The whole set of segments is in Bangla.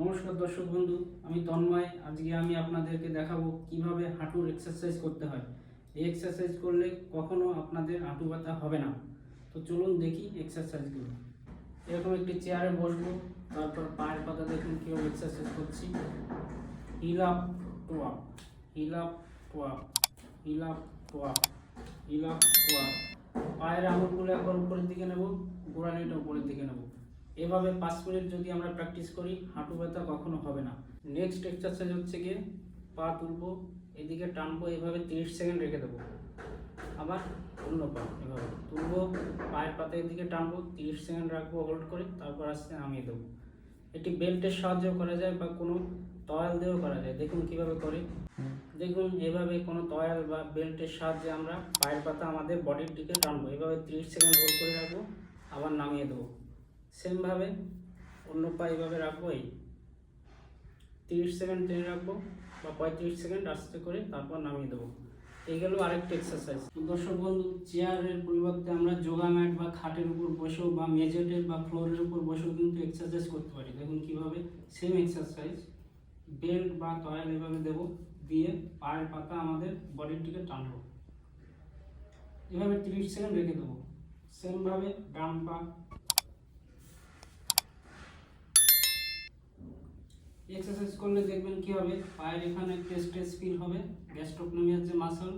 নমস্কার দর্শক বন্ধু, আমি তন্ময়। আজকে আমি আপনাদেরকে দেখাবো কীভাবে হাঁটুর এক্সারসাইজ করতে হয়। এই এক্সারসাইজ করলে কখনো আপনাদের হাঁটু ব্যথা হবে না। তো চলুন দেখি এক্সারসাইজগুলো এরকম একটি চেয়ারে বসবো, তারপর পায়ের পাতা দেখুন কীভাবে এক্সারসাইজ করছি। Heel up toe up heel up toe up heel up toe up heel up toe up পায়ের আঙুলগুলো একবার উপরের দিকে নেব গোড়ালিটা উপরের দিকে নেব। এভাবে পাঁচ মিনিট যদি আমরা প্র্যাকটিস করি, হাঁটু ব্যথা কখনো হবে না। নেক্সট এক্সারসাইজ হচ্ছে গিয়ে পা তুলবো, এদিকে টানবো, এভাবে তিরিশ সেকেন্ড রেখে দেবো। আবার অন্য পা এভাবে তুলবো, পায়ের পাতা এদিকে টানবো, তিরিশ সেকেন্ড রাখব হোল্ড করে, তারপর আস্তে নামিয়ে দেবো। এটি বেল্টের সাহায্যেও করা যায় বা কোনো তয়াল দিয়েও করা যায়। দেখুন কীভাবে করে। দেখুন, এভাবে কোনো তয়াল বা বেল্টের সাহায্যে আমরা পায়ের পাতা আমাদের বডির দিকে টানবো। এভাবে তিরিশ সেকেন্ড হোল্ড করে রাখব, আবার নামিয়ে দেবো। সেমভাবে অন্য পা এইভাবে রাখব এই। তিরিশ সেকেন্ড টেনে রাখব বা পঁয়ত্রিশ সেকেন্ড আস্তে করে তারপর নামিয়ে দেবো। এই গেল আরেকটা এক্সারসাইজ দর্শক বন্ধু চেয়ারের পরিবর্তে আমরা যোগা ম্যাট বা খাটের উপর বসেও বা মেজেটের বা ফ্লোরের উপর বসেও কিন্তু এক্সারসাইজ করতে পারি। দেখুন কীভাবে সেম এক্সারসাইজ বেল্ট বা টয়াল এভাবে দেবো, দিয়ে পায়ের পাতা আমাদের বডির দিকে টানবো। এভাবে তিরিশ সেকেন্ড রেখে দেবো। সেমভাবে ডান পা এক্সারসাইজ করলে দেখবেন কি হবে? পায়ের এখানে একটা স্ট্রেস ফিল হবে গ্যাস্ট্রোকনোমিয়ার যে মাসল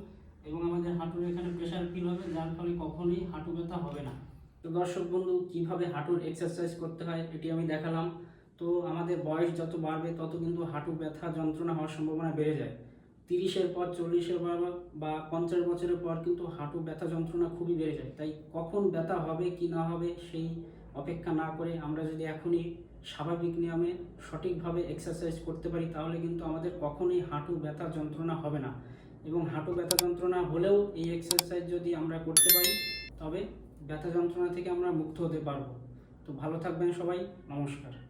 এবং আমাদের হাঁটুর এখানে প্রেশার ফিল হবে, যার ফলে কখনোই হাঁটু ব্যথা হবে না। তো দর্শক বন্ধু, কীভাবে হাঁটুর এক্সারসাইজ করতে হয় এটি আমি দেখালাম। তো আমাদের বয়স যত বাড়বে, তত কিন্তু হাঁটু ব্যথা যন্ত্রণা হওয়ার সম্ভাবনা বেড়ে যায়। তিরিশের পর, চল্লিশের পর বা পঞ্চাশ বছরের পর কিন্তু হাঁটু ব্যথা যন্ত্রণা খুবই বেড়ে যায়। তাই কখন ব্যথা হবে, কি না হবে, সেই অপেক্ষা না করে আমরা যদি এখনই স্বাভাবিক নিয়মে সঠিকভাবে এক্সারসাইজ করতে পারি, তাহলে কিন্তু আমাদের কখনোই হাঁটু ব্যথা যন্ত্রণা হবে না। এবং হাঁটু ব্যথা যন্ত্রণা হলেও এই এক্সারসাইজ যদি আমরা করতে পারি, তবে ব্যথা যন্ত্রণা থেকে আমরা মুক্ত হতে পারব। তো ভালো থাকবেন সবাই, নমস্কার।